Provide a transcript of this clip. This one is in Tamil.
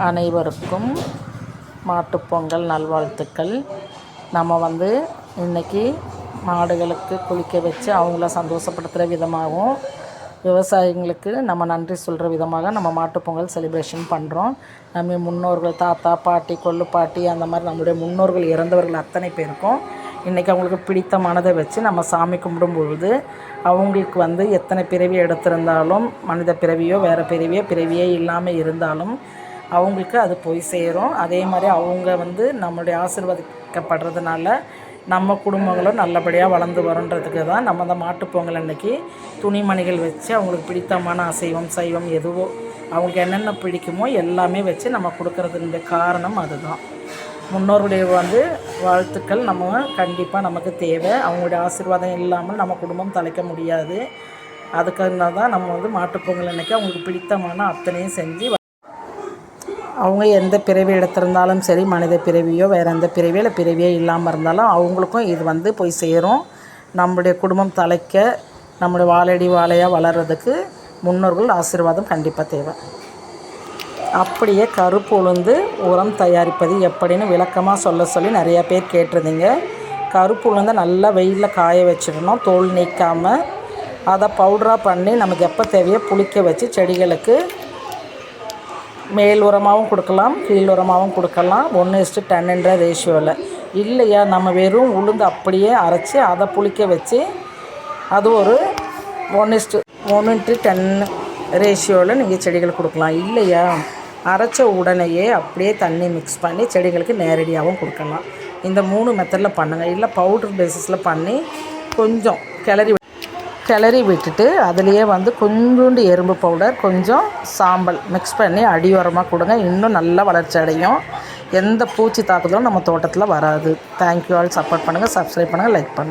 அனைவருக்கும் மாட்டுப்பொங்கல் நல்வாழ்த்துக்கள். நம்ம வந்து இன்றைக்கி மாடுகளுக்கு குளிக்க வச்சு அவங்கள சந்தோஷப்படுத்துகிற விதமாகவும் விவசாயிங்களுக்கு நம்ம நன்றி சொல்கிற விதமாக நம்ம மாட்டுப்பொங்கல் செலிப்ரேஷன் பண்ணுறோம் நம்ம முன்னோர்கள் தாத்தா பாட்டி கொள்ளு பாட்டி அந்த மாதிரி நம்மளுடைய முன்னோர்கள் இறந்தவர்கள் அத்தனை பேருக்கும் இன்றைக்கி அவங்களுக்கு பிடித்தமானதை வச்சு நம்ம சாமி கும்பிடும் பொழுது அவங்களுக்கு வந்து எத்தனை பிறவி எடுத்திருந்தாலும் மனித பிறவியோ வேறு பிறவியோ பிறவியே இல்லாமல் இருந்தாலும் அவங்களுக்கு அது போய் சேரும். அதே மாதிரி அவங்க வந்து நம்மளுடைய ஆசீர்வதிக்கப்படுறதுனால நம்ம குடும்பங்களும் நல்லபடியாக வளர்ந்து வருன்றதுக்கு தான் நம்ம அந்த மாட்டுப் பொங்கல் அன்னைக்கு துணிமணிகள் வச்சு அவங்களுக்கு பிடித்தமான அசைவம் சைவம் எதுவோ அவங்களுக்கு என்னென்ன பிடிக்குமோ எல்லாமே வச்சு நம்ம கொடுக்கறதுனுடைய காரணம் அதுதான். முன்னோருடைய வந்து வாழ்த்துக்கள். நம்ம கண்டிப்பாக நமக்கு தேவை. அவங்களுடைய ஆசீர்வாதம் இல்லாமல் நம்ம குடும்பம் தலைக்க முடியாது. அதுக்காக தான் நம்ம வந்து மாட்டுப் பொங்கல் அன்னைக்கு அவங்களுக்கு பிடித்தமான அத்தனையும் செஞ்சு அவங்க எந்த பிறவி எடுத்திருந்தாலும் சரி மனித பிறவியோ வேறு எந்த பிறவியோ இல்லை பிறவியோ இல்லாமல் இருந்தாலும் அவங்களுக்கும் இது வந்து போய் சேரும். நம்முடைய குடும்பம் தலைக்க நம்முடைய வாழடி வாழையாக வளர்கிறதுக்கு முன்னோர்கள் ஆசீர்வாதம் கண்டிப்பாக தேவை. அப்படியே கருப்பு உளுந்து உரம் தயாரிப்பது எப்படின்னு விளக்கமாக சொல்ல சொல்லி நிறையா பேர் கேட்டிருந்தீங்க. கருப்பு உளுந்தை நல்லா வெயிலில் காய வச்சிடணும் தோல் நீக்காமல் அதை பவுடராக பண்ணி நமக்கு எப்போ தேவையோ புளிக்க வச்சு செடிகளுக்கு மேல் உரமாகவும் கொடுக்கலாம். கீழ் உரமாகவும் கொடுக்கலாம் ஒன்று இஸ்ட்டு டென்னுன்ற ரேஷியோவில் இல்லையா நம்ம வெறும் உளுந்து அப்படியே அரைச்சி அதை புளிக்க வச்சு அது ஒரு ஒன் இஸ்ட்டு ஒன்று இன்ட்டு டென் ரேஷியோவில் நீங்கள் செடிகளுக்கு கொடுக்கலாம். இல்லையா அரைச்ச உடனேயே அப்படியே தண்ணி மிக்ஸ் பண்ணி செடிகளுக்கு நேரடியாகவும் கொடுக்கலாம். இந்த மூணு மெத்தடில் பண்ணுங்கள் இல்லை பவுட்ரு பேசிஸில் பண்ணி கொஞ்சம் கிளறி கிளறி விட்டுட்டு அதுலேயே வந்து கொஞ்சோண்டு எறும்பு பவுடர் கொஞ்சம் சாம்பல் மிக்ஸ் பண்ணி அடியோரமாக கொடுங்க. இன்னும் நல்லா வளர்ச்சி அடையும். எந்த பூச்சி தாக்குதலும் நம்ம தோட்டத்தில் வராது. தேங்க்யூ ஆல் சப்போர்ட் பண்ணுங்கள் சப்ஸ்கிரைப் பண்ணுங்கள் லைக் பண்ணுங்கள்